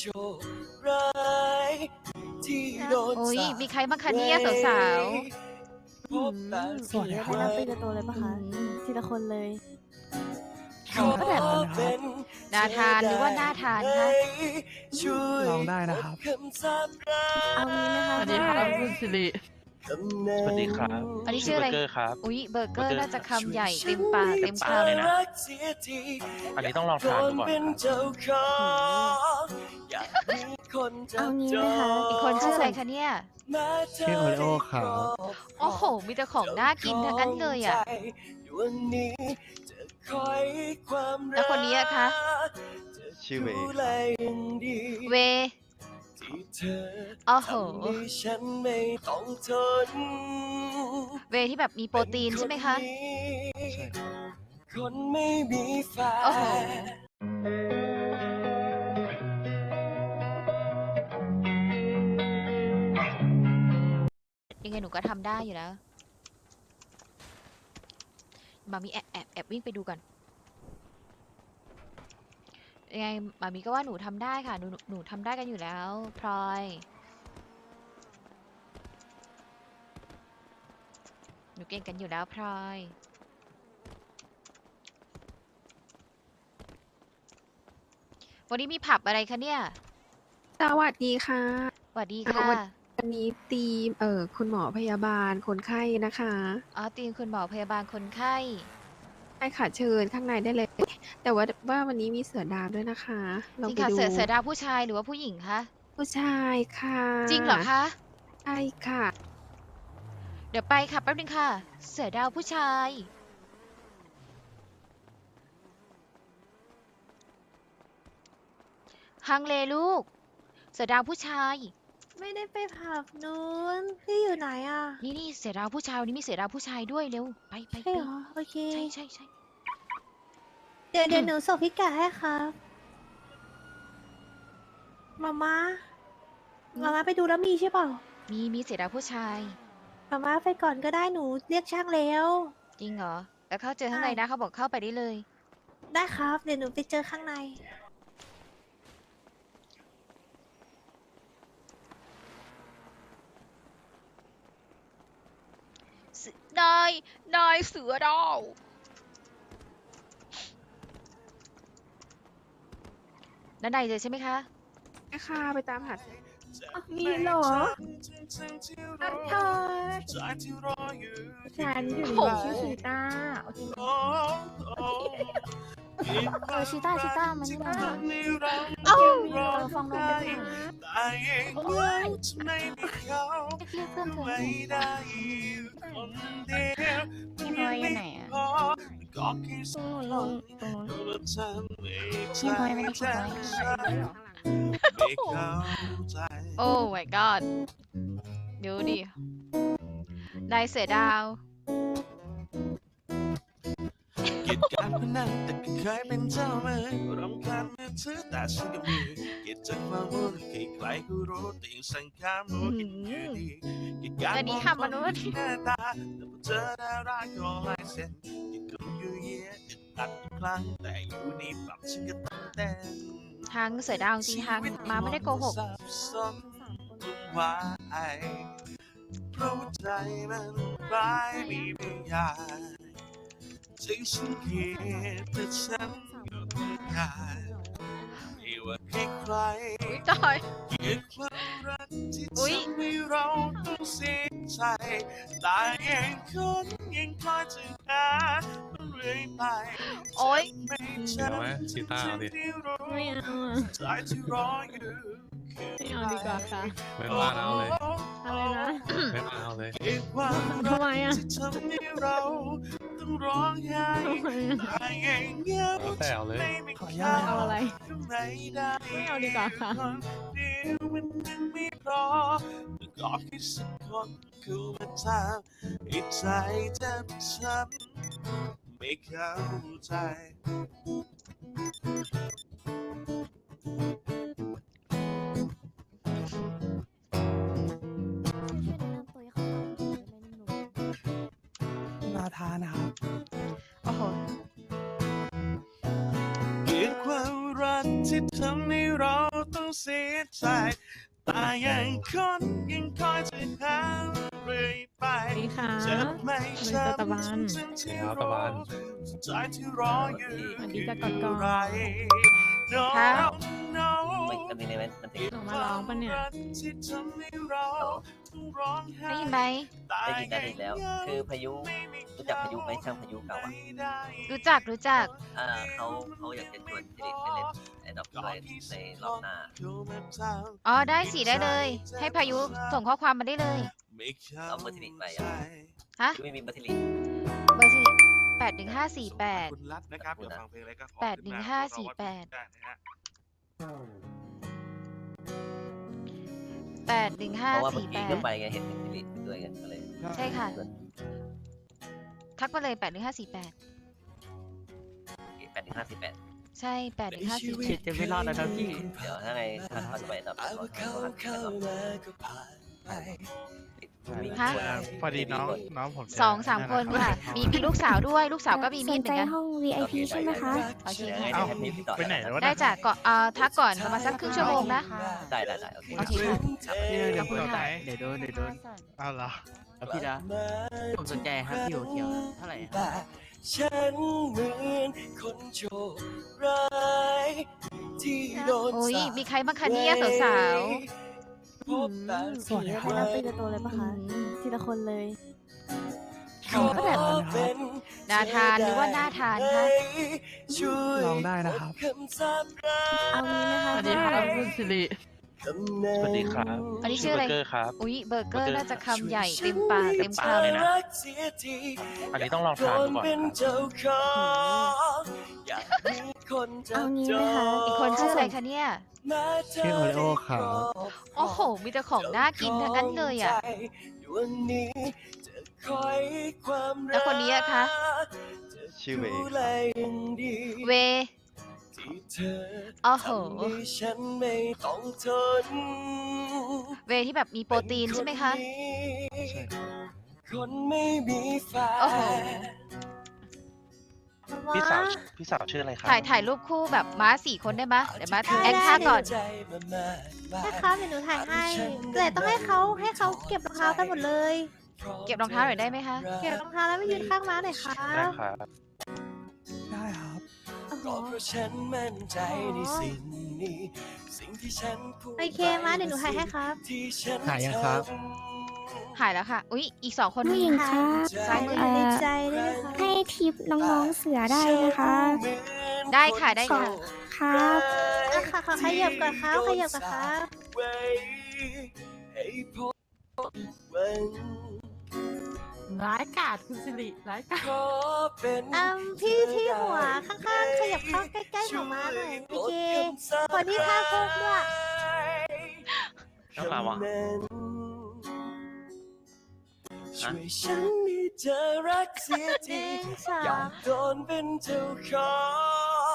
โชคร้ายที่โดนโอ้ยสาปมีใครบ้างคะเนี่ยสาวพบแต่สีให้นับเป็นตัวเลยปะคะอืมทีละคนเลยขอเป็นน่าทานหรือว่าน่าทานคะช่วยลองได้นะครับคำสาปร้ายเอางี้ไหมคะสวัสดีครับคุณสิริคำนั้น สวัสดีครับอันนี้ชื่ออะไร เบเกอร์ครับ อุ้ยเบอร์เกอร์เบอร์เกอร์น่าจะคำใหญ่เต็มปากเต็มคเลยนะรักเสียทีอันนี้ต้องลองคทานนดูก่อนเป็นครับเจ้าของอยากมีคนจัเอาบงี้จไหมอคะำอีกคนชื่ออะไรคะเนี่ย ชื่อโอริโอครับโอ้โห มีแต่ของน่ากินทั้งนั้นเลยอะดวงนี้จะคอยความรักแล้วคนนี้อะคะ ชื่อเวย์ดูแลอย่างดีเวที่เธอ โอ้โหทำให้ฉันไม่ต้องทนเวที่แบบมีโปรตีนใช่ไหมคะ ใช่คนไม่มีแฟโอ้โหนยังไงหนูก็ทำได้อยู่แล้ว มามีแอบแอบแอบวิ่งไปดูก่อน ยังไงมามีก็ว่าหนูทำได้ค่ะหนูหนูหนูทำได้กันอยู่แล้วพลอย หนูเก่งกันอยู่แล้วพลอยวันนี้มีผับอะไรคะเนี่ย สวัสดีค่ะ สวัสดีอ่าค่ะวันวันนี้ทีมเอ่อคุณหมอพยาบาลคนไข้นะคะ อ๋อตีมคุณหมอพยาบาลคนไข้ใช่ค่ะเชิญข้างในได้เลย แต่ว่าว่าวันนี้มีเสือดาวด้วยนะคะลองจริงไปค่ะดูเสือเสือดาวผู้ชายหรือว่าผู้หญิงคะผู้ชายค่ะจริงเหรอคะใช่ค่ะ เดี๋ยวไปค่ะแป๊บนึงค่ะ เสือดาวผู้ชาย ฮังเลลูก เสือดาวผู้ชาย ไม่ได้ไปผับนู้นพี่อยู่ไหนอะนี่นี่เสือดาวผู้ชายวันนี้มีเสือดาวผู้ชายด้วยเร็วไปไปใช่ไปเหรอโอเค ใช่ใช่ใช่เดี๋ยวเดี๋ยวหนูส่งพิกัดให้ครับมาม่ามาม่าไปดูแล้วมีใช่เปล่ามีมีเสือดาวผู้ชายมาม่าไปก่อนก็ได้หนูเรียกช่างแล้ว จริงเหรอแล้วเข้าเจอข้างในใช่นะเขาบอกเข้าไปได้เลย ได้ครับ เดี๋ยวหนูไปเจอข้างใน นาย นายเสือดาวด้านในเลยใช่ไหมคะ ค่ะไปตามหามีเหรออันเธอใจที่รออยู่ฉันอยู่โอ้โหชื่อชีต้าโอเคโอ้โอ้ เออชิต้าชิต้ามันนี่มาเอ้าเออฟังน้องได้ไหมแต่เองเราจะไม่มีเขาเรียกเพื่อนเธอไม่ได้อยู่คนเดียวพี่พลอยอยู่ไหนอะพอก็แค่สักคนก็ทำให้ใจพี่พลอยไม่ได้คุยไม่เข้าใจโอ้ my god ดูดินายเสือดาว กลียดการพนันแต่ก็เคยเป็นเจ้ามือรำคาญมือถือแต่ฉันก็มีเกลียดจากความมุ่นใครๆก็รู้แต่ยังสั่งข้ามรู้กินอยู่ดีเกลียดการอันนี้ค่ะมนุษย์หน้าตาแต่พอเจอหน้ารักก็ลายเส้นที่กำอยู่เยียดตัดทุกครั้งแต่อยู่ในปรับฉันก็ต้องเต้นทางเสือดาวจริงทางมาไม่ได้โกหกสับสนวุ่นวายเพราะว่าใจมันร้ายมีไม่อยาก ถึงฉันเกลียดแต่ฉันก็ต้องการไม่ว่าใครใครอุ้ยจอย เกลียดความรักที่อุ๊ย ทำให้เราต้องเสียใจแต่ยังคนยังคอยจะหามันเรื่อยไปโอ๊ย ไม่เดี๋ยวไหมชีต้าเอาดิไม่เอาอะใจที่รออยู่คือไม่เอาดีกว่าค่ะ ไม่มาเอาเลยอะไรนะ ไม่มาเอาเลย เก็บความทำไมอะ ที่ทำให้เรา ต้องร้องไห้ทำไมอะแต่ยังเหงาแล้วแต่เอาเลย ไม่มีขออนุญาต เอาอะไรข้างในได้ไม่เอาดีกว่าค่ะ นเดียวมันยังไม่พอแต่ก็แค่สักคนเข้ามาทำให้ใจเจ็บช้ำไม่เข้าใจ นาทานนะครับโอ้โหเกลียดความรักที่ทำให้เราต้องเสียใจแต่ยังคนยังคอยจะหาเรื่อยไปสวัสดีค่ะเจ็บไม่สวัสดีจ้าตะวันจำสวัสดีครับตะวันใจที่รออยู่สวัสดีจ้าก่อนก่อนไร No ครับ no มันมัน มีในมันมันติดหนูมาร้องปะเนี่ยที่ทำให้เราต้องร้องไห้ได้ยินไหมได้ยินได้ยินแล้ว คือพายุรู้จักพายุไหมช่างพายุเก่าอะรู้จักรู้จักอ่าเขาเขาอยากจะชวนสิริไปเล่นไอ้ดอกด้วยในรอบหน้าอ๋อได้สิได้เลย ให้พายุส่งข้อความมาได้เลยเอาเบอร์สิริไปอะฮะไม่มีบัตรสิริเบอร์สี่แปดหนึ่งห้าสี่แปดคุณรัตน์นะครับเดี๋ยวฟังเพลงอะไรก็ขอแปดหนึ่งห้าสี่แปดได้นะฮะ แปดหนึ่งห้าเพราะว่าเมื่อสี่แปกี้ดก็ไปไงเห็นสิริด้วยกันก็เลยใช่ค่ะ ทักมาเลยแปดหนึ่งห้าสี่แปดแปดหนึ่งห้าสิบแปดใช่แปดหนึ่งห้าสี่แปดจะไม่รอดแล้วนะพี่ เดี๋ยวถ้าไงถ้าเขาจะไปอันดับเขาเขาหันกัน ฮะ พอดีน้องน้องผมจะสองสามคนค่ะ มีมีลูกสาวด้วยลูกสาวก็มีมีดเหมือนกัน ห้อง VIP ใช่ไหมคะ โอเคยังไงค่ะเดี๋ยวให้พี่ติดต่อไปไหนแล้ววะได้เนี่ยจากก่อนเอ่อทักก่อนประมาณสักครึ่งชั่วโมงนะ ได้ได้ได้โอเค โอเคค่ะพี่เดี๋ยวขอบคุณต่อไหนค่ะเดี๋ยวโดนเดี๋ยวโดนเอาเหรอแล้วพี่นะผมสนใจครับพี่หัวเขียวเท่าไหร่ครับฉันเหมือนคนโชคร้ายที่โดนโอ้ยสาปมีใครบ้างคะเนี่ยสาวพบแต่ สวยค่ะนับตีละตัวเลยปะคะทีละคนเลยขอเป็นๆนาทานหรือว่าน่าทานคะช่วยลองได้นะครับคำสาปร้ายเอางี้ไหมสคะวัสดีครับคุณสิริตำแหน่งสวัสดีครับอันนี้ชื่ออะไรเบเกอร์ครับอุ้ยเบอร์เกอร์น่าจะคำใหญ่เต็มปากเต็มคช่วยฉันรักเสียทีอันนี้ต้องลองคทานนดูก่อน เป็นครับเจ้าของอยากมีคนจับเอางี้จไหมอคะำอีกคนชื่ออะไรคะเนี่ย ชื่อโอริโอครับ โอ้โห มีแต่ของน่ากินทั้งนั้นเลยอะดวงนี้จะคอยความรักแล้วคนนี้อะคะ ชื่อเวดูแลอย่างดีเวที่เธอโอ้โหทำให้ฉันไม่ต้องทนเวที่แบบมีโปรตีนใช่ไหมคะ ใช่คนไม่มีแฟโอ้โห นพี่สาวพี่สาวชื่ออะไรครับถ่ายถ่ายรูปคู่แบบม้าสี่คนได้ไหมเดี๋ยวมาแอคท่าก่อนใจมามากมายให้เขาเดี๋ยวหนูถ่ายให้แต่ต้องให้เขาให้เขาเก็บรองเท้ากันหมดเลย เก็บรองเท้าหน่อยได้ไหมคะเก็บรองเท้าแล้วไปยืนข้างม้าหน่อยค่ะได้ครับได้ครับโอ้โหก็เพราะฉันมั่นใจในสิ่งนี้สิ่งที่ฉันพูดโอเคมาเดี๋ยวหนูถ่ายให้ครับที่ฉันหายยังครับทำ หายแล้วค่ะ อุ้ยอีกสองคนผู้หญิงคะซ้ายมืออยู่ในใจได้ไหมคะให้ทิปน้องๆเสือได้นะคะได้ค่ะได้ค่ะครับอะค่ะขอขยับก่อนครับขยับก่อนครับไว้ให้พบหวังร้ายกาดคุณสิริร้ายกาดขอเป็นอืมพี่ที่หัวข้างๆขยับเข้าใกล้ๆของม้าหน่อยโอเคคนที่ท่าโคกด้วยแล้วเราอะ ช่วยฉันให้เธอรักเสียหทีนึ่งสออยางกโดนเป็นเจ้าขอ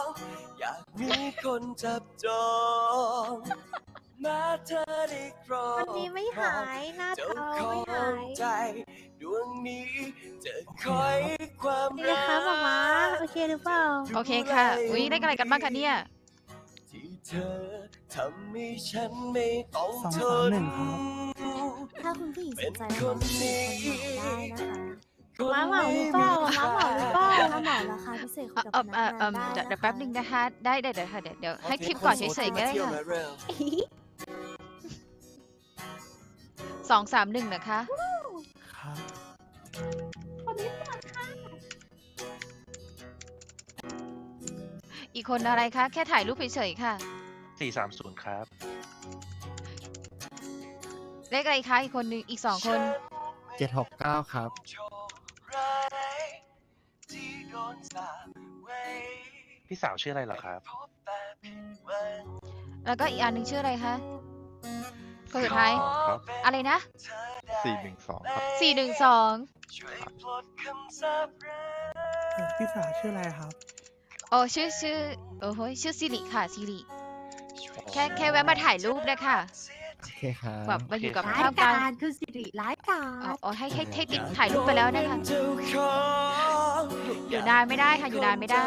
ง อยากมีคนจับจองมาเธอได้ครองวันนี้ไม่หายหน้าเจ้าเทาขอไม่หางยใจดวงนี้จะคอยความนี่รันะกคะหมาม้าโอเคหรือเปล่า โอเคค่ะ อุ้ยได้อะไรกันบ้างคะเนี่ย ที่เธอทำให้ฉันไม่ต้องสองทสามนหนึ่งครับ ถ้าคุณผู้หญิงสนใจเป็นคนดีคนเหมาได้นะคะม้าเหมาหรือเปล่าม้าเหมาหรือเปล่าถ้าเหมาราคาพิเศษคุเอ่ยอกับเอ่อพนักเอ่องานเดี๋ยวได้เดี๋ยวแป๊บนึงนะคะ ได้ได้เดี๋ยวค่ะเดี๋ยวเดี๋ยวให้คลิปก่อนเฉยๆก็ได้ค่ะสองสามหนึ่งนะคะครับอีกคนอะไรคะ แค่ถ่ายรูปเฉยๆค่ะสี่สามศูนย์ครับ เลขอะไรคะอีกคนนึงอีกสองคน เจ็ดหกเก้าครับโชคร้ายที่โดนสาปไว้พี่สาวชื่ออะไรเหรอครับพบแต่ผิดหวังแล้วก็อีกอันหนึ่งชื่ออะไรคะคนสุดท้าย ครับอะไรนะสี่หนึ่งสองครับสี่หนึ่งสองช่วยปลดคำสาปร้ายพี่สาวชื่ออะไรครับ โอ้ชื่อชื่อโอ้โหชื่อสิริค่ะสิริแค่แค่แวะมาถ่ายรูปนะคะโอ เคครับแบบมาอยู่กับร้ายท่ามกลางกาดคุณสิริร้ายกาอ๋อดอ๋อให้ให้ให้ติดถ่ายรูปไปแล้วนะคะเจ้าของอยู่นานไม่ได้ค่ะอยู่นานไม่ได้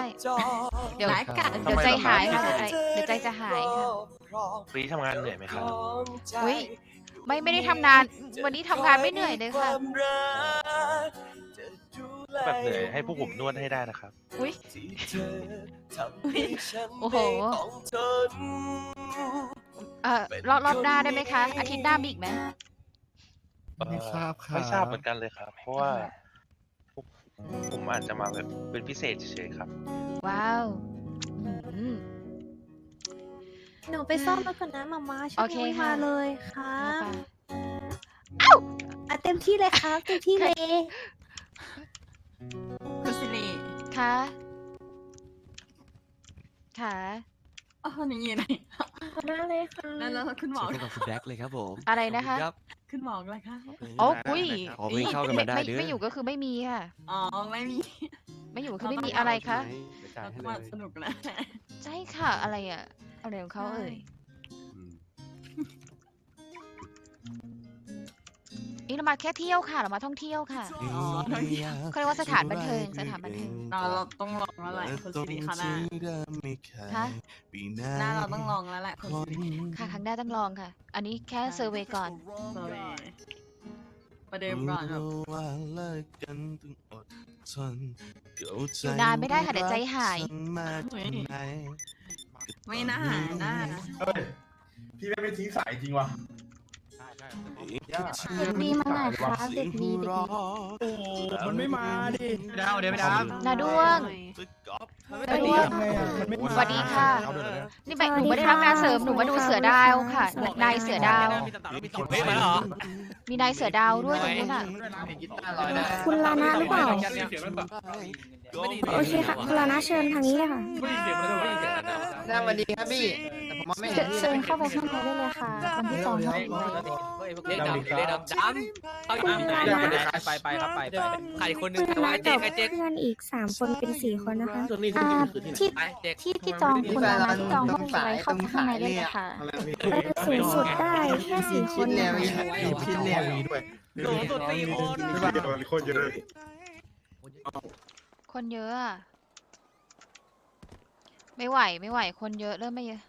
เดี๋ยว ร้ายกาดเดี๋ยวใจหายค่ะเดี๋ยวใจเดี๋ยวใจจะหายค่ะคครองวันนี้ทำงานเหนื่อยไหมครับของใจอุ๊ย ไม่ไม่ได้ทำนาน วันนี้ทำงานไม่เหนื่อยเลยค่ะวามรักจะดูแลแบบเหนื่อยให้พวกผมนวดให้ได้นะครับ อุ้ยที่เธอทำให้ฉันโอ้โหไม่ต้องทน เอ่อรอบรอบหน้าได้ไหมคะ อาทิตย์หน้ามีอีกไหมไม่ทราบครับ ไม่ทราบเหมือนกันเลยครับ เพราะว่าพวกผมอาจจะมาแบบเป็นพิเศษเฉยๆครับ ว้าวอืม หนูไปซ่อมรถก่อนนะมาม่าช่โอวยเคไม่ค่ะ มาเลยครัเอาบไปอะเต็มที่เลยครับเต็มที่เลย คุณสิริค่ะค่ะ อ๋ออย่างงี้เลย ขอบคุณมากเลยค่ะแล้วแล้วคุณหมอกับคุณแบ็คเลยครับผมอะไรนะคะคุณหมออะไรคะโอ้คุยขอวิ่งเข้ากันมาได้ไม่เด้อ ไม่อยู่ก็คือไม่มีค่ะ อ๋อไม่มีไม่อยู่คือไม่มีอะไรคะ เดี๋ยวจ่ายให้เราเลมายสนุกนะ ใช่ค่ะอะไรอะอะไรของเขาเอ่ย อืม นี่เรามาแค่เที่ยวค่ะ เรามาท่องเที่ยวค่ะอ๋อท่องเที่ยวเขาเรียกว่าสถานบันเทิงสถานบันเทิงเราเราต้องลองแล้วแหละคุณสิริค่ะหน้าฮะหน้าเราต้องลองแล้วแหละคุณสิริค่ะครั้งหน้าต้องลองค่ะ อันนี้แค่เซอร์เวยก่อนเลยประเดิมก่อนแบบว่าเลิกกันต้องอดทนเข้าใจอยู่นานไม่ได้ค่ะเดี๋ยวใจหายฉันมากแค่ไหนไม่น่าหายหน้านะพี่ไม่ไม่ทิ้งสายจริงว่ะ เด็กดีมาไหนครับเด็กดีเด็กดีโอ้มันไม่มาดิดาวเดี๋ยวไม่ดาวนาด้วงนาด้วงสวัสดีค่ะ นี่ไปหนูไม่ได้รับงานเสริมหนูมาดูเสือดาวค่ะนายเสือดาวเฮ้ยมาแล้วเหรอมีนายเสือดาวด้วยตรงนู้นอะคุณลานะหรือเปล่าโอเคค่ะคุณลานะเชิญทางนี้เลยค่ะสวัสดีครับพี่แต่ผมไม่เชิญเชิญเข้าไปข้างในได้เลยค่ะวันที่สองครับ เล่นดำเล่นดำดำเข้าอีกไปไปครับไปไปใครคนนึงคุณแต่ว่าลาเจ๊กับไอ้เจ๊เพื่อนอีกสามคนเป็นสี่คนนะคะอ่าที่ไปเจ๊ที่ที่จองคุณลานะที่จองห้องไว้เข้าไปข้างในได้เลยค่ะสูงสุดได้แค่สี่คนนะคะพินเนี่ยมีด้วยโดนสุดสี่คนโคตรเยอะเลยคนเยอะอะ ไม่ไหวไม่ไหว คนเยอะเริ่มไม่เยอะ